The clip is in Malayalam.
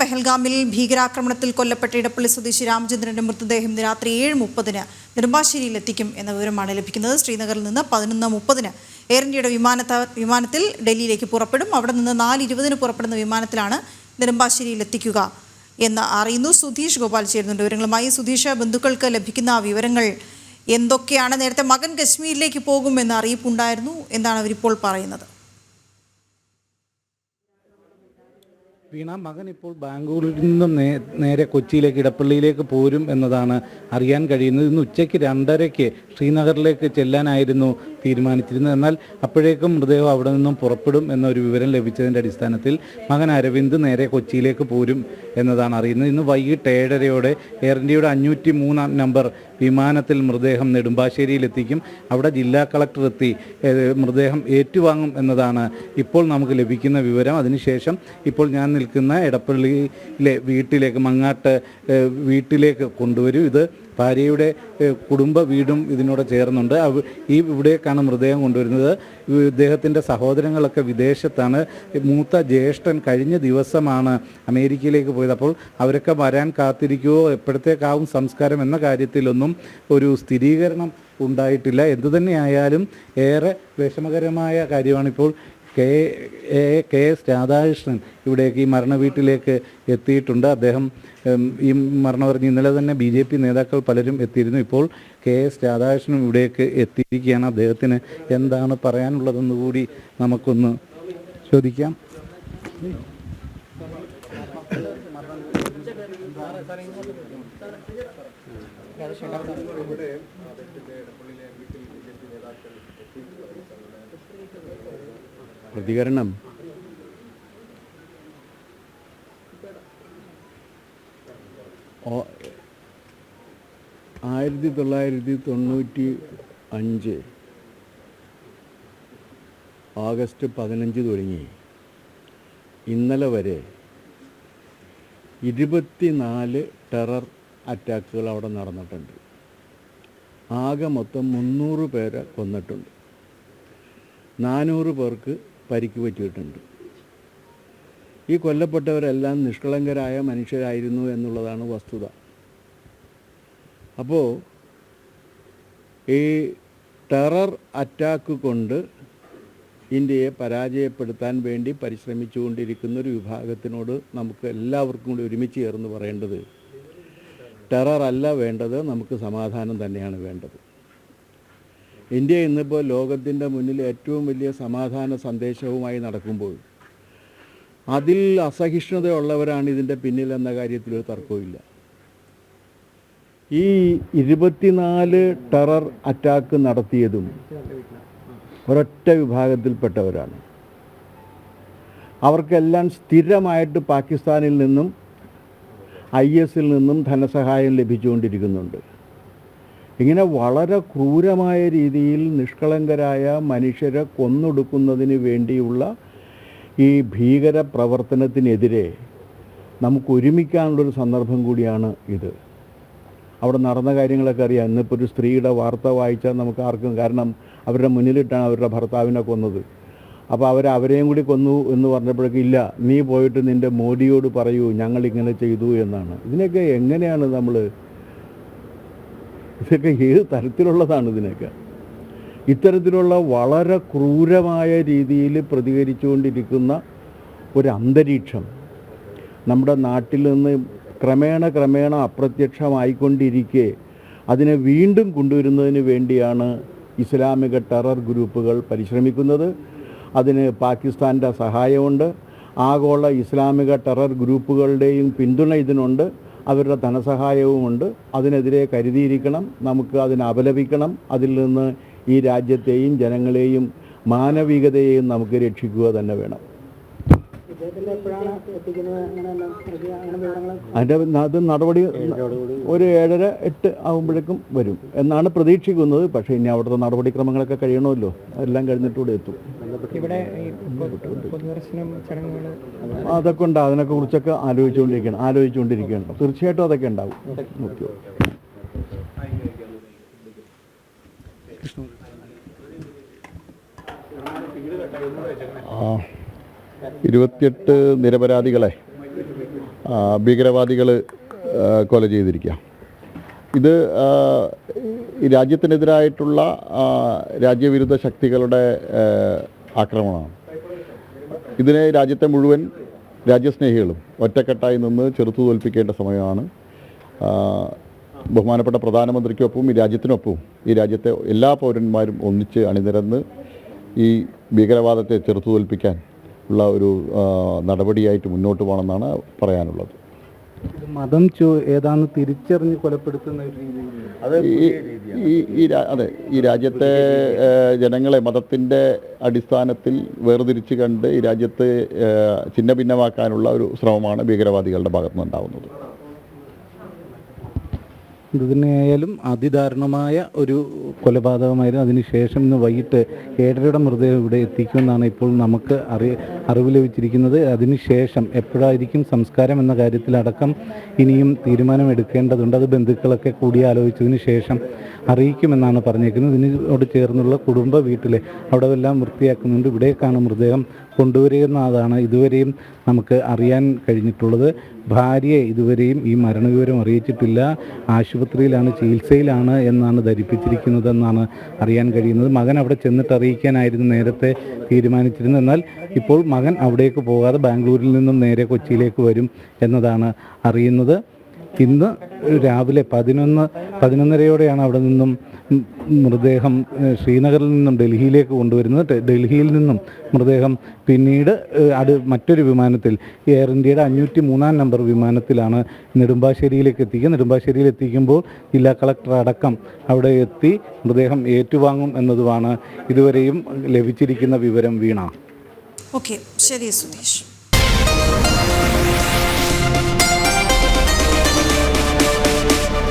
പെഹൽഗാമിൽ ഭീകരാക്രമണത്തിൽ കൊല്ലപ്പെട്ട ഇടപ്പള്ളി സ്വദേശി രാമചന്ദ്രന്റെ മൃതദേഹം ഇന്ന് രാത്രി ഏഴ് മുപ്പതിന് നെടുമ്പാശ്ശേരിയിൽ എത്തിക്കും എന്ന വിവരമാണ് ലഭിക്കുന്നത്. ശ്രീനഗറിൽ നിന്ന് പതിനൊന്ന് മുപ്പതിന് എയർ ഇന്ത്യയുടെ വിമാനത്ത വിമാനത്തിൽ ഡൽഹിയിലേക്ക് പുറപ്പെടും. അവിടെ നിന്ന് നാല് ഇരുപതിന് പുറപ്പെടുന്ന വിമാനത്തിലാണ് നെടുമ്പാശ്ശേരിയിൽ എത്തിക്കുക എന്ന് അറിയുന്നു. സുധീഷ് ഗോപാൽ ചേരുന്നുണ്ട് വിവരങ്ങളുമായി. സുധീഷ് ബന്ധുക്കൾക്ക് ലഭിക്കുന്ന വിവരങ്ങൾ എന്തൊക്കെയാണ്? നേരത്തെ മകൻ കശ്മീരിലേക്ക് പോകുമെന്ന് അറിയിപ്പുണ്ടായിരുന്നു. എന്നാണ് അവരിപ്പോൾ പറയുന്നത്? വീണ മകൻ ഇപ്പോൾ ബാംഗ്ലൂരിൽ നിന്നും നേരെ കൊച്ചിയിലേക്ക് ഇടപ്പള്ളിയിലേക്ക് പോരും എന്നതാണ് അറിയാൻ കഴിയുന്നത്. ഇന്ന് ഉച്ചയ്ക്ക് രണ്ടരയ്ക്ക് ശ്രീനഗറിലേക്ക് ചെല്ലാനായിരുന്നു തീരുമാനിച്ചിരുന്നത്. എന്നാൽ അപ്പോഴേക്കും മൃതദേഹം അവിടെ നിന്നും പുറപ്പെടും എന്നൊരു വിവരം ലഭിച്ചതിന്റെ അടിസ്ഥാനത്തിൽ മകൻ അരവിന്ദ് നേരെ കൊച്ചിയിലേക്ക് പോരും എന്നതാണ് അറിയുന്നത്. ഇന്ന് വൈകിട്ട് ഏഴരയോടെ എയർ ഇന്ത്യയുടെ അഞ്ഞൂറ്റി മൂന്നാം നമ്പർ വിമാനത്തിൽ മൃതദേഹം നെടുമ്പാശ്ശേരിയിൽ എത്തിക്കും അവിടെ ജില്ലാ കളക്ടർ എത്തി മൃതദേഹം ഏറ്റുവാങ്ങും എന്നതാണ് ഇപ്പോൾ നമുക്ക് ലഭിക്കുന്ന വിവരം. അതിനുശേഷം ഇപ്പോൾ ഞാൻ നിൽക്കുന്ന എടപ്പള്ളിയിലെ വീട്ടിലേക്ക് മങ്ങാട്ട് വീട്ടിലേക്ക് കൊണ്ടുവരും. ഇത് ഭാര്യയുടെ കുടുംബ വീടും ഇതിനോട് ചേർന്നുണ്ട്. ഈ ഇവിടേക്കാണ് മൃതദേഹം കൊണ്ടുവരുന്നത്. ഇദ്ദേഹത്തിന്റെ സഹോദരങ്ങളൊക്കെ വിദേശത്താണ്. മൂത്ത ജ്യേഷ്ഠൻ കഴിഞ്ഞ ദിവസമാണ് അമേരിക്കയിലേക്ക് പോയത്. അപ്പോൾ അവരൊക്കെ വരാൻ കാത്തിരിക്കുമോ എപ്പോഴത്തേക്കാവും സംസ്കാരം എന്ന കാര്യത്തിലൊന്നും ഒരു സ്ഥിരീകരണം ഉണ്ടായിട്ടില്ല. എന്തുതന്നെയായാലും ഏറെ വിഷമകരമായ കാര്യമാണിപ്പോൾ K A K S Radhakrishnan ഇവിടേക്ക് ഈ മരണ വീട്ടിലേക്ക് എത്തിയിട്ടുണ്ട്. അദ്ദേഹം ഈ മരണം പറഞ്ഞ് ഇന്നലെ തന്നെ ബി ജെ പി നേതാക്കൾ പലരും എത്തിയിരുന്നു. ഇപ്പോൾ കെ എസ് രാധാകൃഷ്ണനും ഇവിടേക്ക് എത്തിയിരിക്കുകയാണ്. അദ്ദേഹത്തിന് എന്താണ് പറയാനുള്ളതെന്ന് കൂടി നമുക്കൊന്ന് ചോദിക്കാം. പ്രതികരണം. ആയിരത്തി തൊള്ളായിരത്തി തൊണ്ണൂറ്റി അഞ്ച് ഓഗസ്റ്റ് പതിനഞ്ച് തുടങ്ങി. ഇന്നലെ വരെ ഇരുപത്തിനാല് ടെറർ അറ്റാക്കുകൾ അവിടെ നടന്നിട്ടുണ്ട്. ആകെ മൊത്തം മുന്നൂറ് പേരെ കൊന്നിട്ടുണ്ട്. നാനൂറ് പേർക്ക് പരിക്ക് പറ്റിയിട്ടുണ്ട്. ഈ കൊല്ലപ്പെട്ടവരെല്ലാം നിഷ്കളങ്കരായ മനുഷ്യരായിരുന്നു എന്നുള്ളതാണ് വസ്തുത. അപ്പോൾ ഈ ടെറർ അറ്റാക്ക് കൊണ്ട് ഇന്ത്യയെ പരാജയപ്പെടുത്താൻ വേണ്ടി പരിശ്രമിച്ചുകൊണ്ടിരിക്കുന്ന ഒരു വിഭാഗത്തിനോട് നമുക്ക് എല്ലാവർക്കും കൂടി ഒരുമിച്ച് ചേർന്ന് പറയേണ്ടത് ടെറർ അല്ല വേണ്ടത് നമുക്ക് സമാധാനം തന്നെയാണ് വേണ്ടത്. ഇന്ത്യ ഇന്നിപ്പോൾ ലോകത്തിന്റെ മുന്നിൽ ഏറ്റവും വലിയ സമാധാന സന്ദേശവുമായി നടക്കുമ്പോൾ അതിൽ അസഹിഷ്ണുതയുള്ളവരാണ് ഇതിന്റെ പിന്നിൽ എന്ന കാര്യത്തിൽ ഒരു തർക്കവുമില്ല. ഈ ഇരുപത്തിനാല് ടെറർ അറ്റാക്ക് നടത്തിയതും ഒരൊറ്റ വിഭാഗത്തിൽപ്പെട്ടവരാണ്. അവർക്കെല്ലാം സ്ഥിരമായിട്ട് പാകിസ്ഥാനിൽ നിന്നും ഐ എസിൽ നിന്നും ധനസഹായം ലഭിച്ചുകൊണ്ടിരിക്കുന്നുണ്ട്. ഇങ്ങനെ വളരെ ക്രൂരമായ രീതിയിൽ നിഷ്കളങ്കരായ മനുഷ്യരെ കൊന്നൊടുക്കുന്നതിന് വേണ്ടിയുള്ള ഈ ഭീകര പ്രവർത്തനത്തിനെതിരെ നമുക്ക് ഒരുമിക്കാനുള്ളൊരു സന്ദർഭം കൂടിയാണ് ഇത്. അവിടെ നടന്ന കാര്യങ്ങളൊക്കെ അറിയാം. ഇന്നിപ്പോൾ ഒരു സ്ത്രീയുടെ വാർത്ത വായിച്ചാൽ നമുക്ക് ആർക്കും കാരണം അവരുടെ മുന്നിലിട്ടാണ് അവരുടെ ഭർത്താവിനെ കൊന്നത്. അപ്പോൾ അവർ അവരെയും കൂടി കൊന്നു എന്ന് പറഞ്ഞപ്പോഴേക്കും ഇല്ല നീ പോയിട്ട് നിന്റെ മോദിയോട് പറയൂ ഞങ്ങളിങ്ങനെ ചെയ്തു എന്നാണ്. ഇതിനൊക്കെ എങ്ങനെയാണ് നമ്മൾ ഇതൊക്കെ ഏത് തരത്തിലുള്ളതാണ് ഇതിനൊക്കെ? ഇത്തരത്തിലുള്ള വളരെ ക്രൂരമായ രീതിയിൽ പ്രതികരിച്ചുകൊണ്ടിരിക്കുന്ന ഒരു അന്തരീക്ഷം നമ്മുടെ നാട്ടിൽ നിന്ന് ക്രമേണ ക്രമേണ അപ്രത്യക്ഷമായിക്കൊണ്ടിരിക്കെ അതിനെ വീണ്ടും കൊണ്ടുവരുന്നതിന് വേണ്ടിയാണ് ഇസ്ലാമിക ടെറർ ഗ്രൂപ്പുകൾ പരിശ്രമിക്കുന്നത്. അതിന് പാകിസ്ഥാന്റെ സഹായമുണ്ട്. ആഗോള ഇസ്ലാമിക ടെറർ ഗ്രൂപ്പുകളുടെയും പിന്തുണ ഇതിനുണ്ട്. അവരുടെ ധനസഹായവുമുണ്ട്. അതിനെതിരെ കരുതിയിരിക്കണം. നമുക്ക് അതിനെ അപലപിക്കണം. അതിൽ നിന്ന് ഈ രാജ്യത്തെയും ജനങ്ങളെയും മാനവികതയെയും നമുക്ക് രക്ഷിക്കുക തന്നെ വേണം. അതിന്റെ അത് നടപടി ഒരു ഏഴര എട്ട് ആകുമ്പോഴേക്കും വരും എന്നാണ് പ്രതീക്ഷിക്കുന്നത്. പക്ഷേ ഇനി അവിടുത്തെ നടപടിക്രമങ്ങളൊക്കെ കഴിയണമല്ലോ. എല്ലാം കഴിഞ്ഞിട്ടൂടെ എത്തും. ഇവിടെ ഈ പൊ- പൊതുദർശനം ചടങ്ങുകൾ അതൊക്കെ ഉണ്ട് അതിനൊക്കെ കുറിച്ചൊക്കെ ആലോചിച്ചുകൊണ്ടിരിക്കണം ആലോചിച്ചുകൊണ്ടിരിക്കുകയാണ് തീർച്ചയായിട്ടും അതൊക്കെ ഉണ്ടാവും. ഇരുപത്തിയെട്ട് നിരപരാധികളെ ഭീകരവാദികൾ കൊല ചെയ്തിരിക്കുക. ഇത് രാജ്യത്തിനെതിരായിട്ടുള്ള രാജ്യവിരുദ്ധ ശക്തികളുടെ ആക്രമണമാണ്. ഇതിനെ രാജ്യത്തെ മുഴുവൻ രാജ്യസ്നേഹികളും ഒറ്റക്കെട്ടായി നിന്ന് ചെറുത്തു തോൽപ്പിക്കേണ്ട സമയമാണ്. ബഹുമാനപ്പെട്ട പ്രധാനമന്ത്രിക്കൊപ്പം ഈ രാജ്യത്തിനൊപ്പവും ഈ രാജ്യത്തെ എല്ലാ പൗരന്മാരും ഒന്നിച്ച് അണിനിരന്ന് ഈ ഭീകരവാദത്തെ ചെറുത്തു തോൽപ്പിക്കാൻ ഉള്ള ഒരു നടപടിയായിട്ട് മുന്നോട്ട് പോകണമെന്നാണ് പറയാനുള്ളത്. മതം ഏതാന്ന് തിരിച്ചറിഞ്ഞ് കൊലപ്പെടുത്തുന്ന ഒരു ഈ അതെ ഈ രാജ്യത്തെ ജനങ്ങളെ മതത്തിന്റെ അടിസ്ഥാനത്തിൽ വേർതിരിച്ച് കണ്ട് ഈ രാജ്യത്ത് ഏഹ്, ഛിന്ന ഭിന്നമാക്കാനുള്ള ഒരു ശ്രമമാണ് ഭീകരവാദികളുടെ ഭാഗത്തുനിന്ന് തന്നെയായാലും അതിദാരുണമായ ഒരു കൊലപാതകമായിരുന്നു. അതിനുശേഷം ഇന്ന് വൈകിട്ട് ഏഴരയുടെ മൃതദേഹം ഇവിടെ എത്തിക്കുമെന്നാണ് ഇപ്പോൾ നമുക്ക് അറി അറിവ് ലഭിച്ചിരിക്കുന്നത്. അതിനുശേഷം എപ്പോഴായിരിക്കും സംസ്കാരം എന്ന കാര്യത്തിലടക്കം ഇനിയും തീരുമാനമെടുക്കേണ്ടതുണ്ട്. അത് ബന്ധുക്കളൊക്കെ കൂടി ആലോചിച്ചതിന് ശേഷം അറിയിക്കുമെന്നാണ് പറഞ്ഞേക്കുന്നത് ഇതിനോട് ചേർന്നുള്ള കുടുംബ വീട്ടിലെ അവിടെ എല്ലാം വൃത്തിയാക്കുന്നുണ്ട്. ഇവിടേക്കാണ് മൃതദേഹം കൊണ്ടുവരികയെന്നതാണ് ഇതുവരെയും നമുക്ക് അറിയാൻ കഴിഞ്ഞിട്ടുള്ളത്. ഭാര്യയെ ഇതുവരെയും ഈ മരണവിവരം അറിയിച്ചിട്ടില്ല. ആശുപത്രിയിലാണ് ചികിത്സയിലാണ് എന്നാണ് ധരിപ്പിച്ചിരിക്കുന്നതെന്നാണ് അറിയാൻ കഴിയുന്നത്. മകൻ അവിടെ ചെന്നിട്ട് അറിയിക്കാനായിരുന്നു നേരത്തെ തീരുമാനിച്ചിരുന്നത്. എന്നാൽ ഇപ്പോൾ മകൻ അവിടേക്ക് പോകാതെ ബാംഗ്ലൂരിൽ നിന്നും നേരെ കൊച്ചിയിലേക്ക് വരും എന്നതാണ് അറിയുന്നത്. ഇന്ന് രാവിലെ പതിനൊന്ന് പതിനൊന്നരയോടെയാണ് അവിടെ നിന്നും മൃതദേഹം ശ്രീനഗറിൽ നിന്നും ഡൽഹിയിലേക്ക് കൊണ്ടുവരുന്നത്. ഡൽഹിയിൽ നിന്നും മൃതദേഹം പിന്നീട് അത് മറ്റൊരു വിമാനത്തിൽ എയർ ഇന്ത്യയുടെ അഞ്ഞൂറ്റി മൂന്നാം നമ്പർ വിമാനത്തിലാണ് നെടുമ്പാശ്ശേരിയിലേക്ക് എത്തിക്കുക. നെടുമ്പാശ്ശേരിയിൽ എത്തിക്കുമ്പോൾ ജില്ലാ കളക്ടർ അടക്കം അവിടെ എത്തി മൃതദേഹം ഏറ്റുവാങ്ങും എന്നതുമാണ് ഇതുവരെയും ലഭിച്ചിരിക്കുന്ന വിവരം വീണ. ഓക്കെ ശരി സുധീഷ്.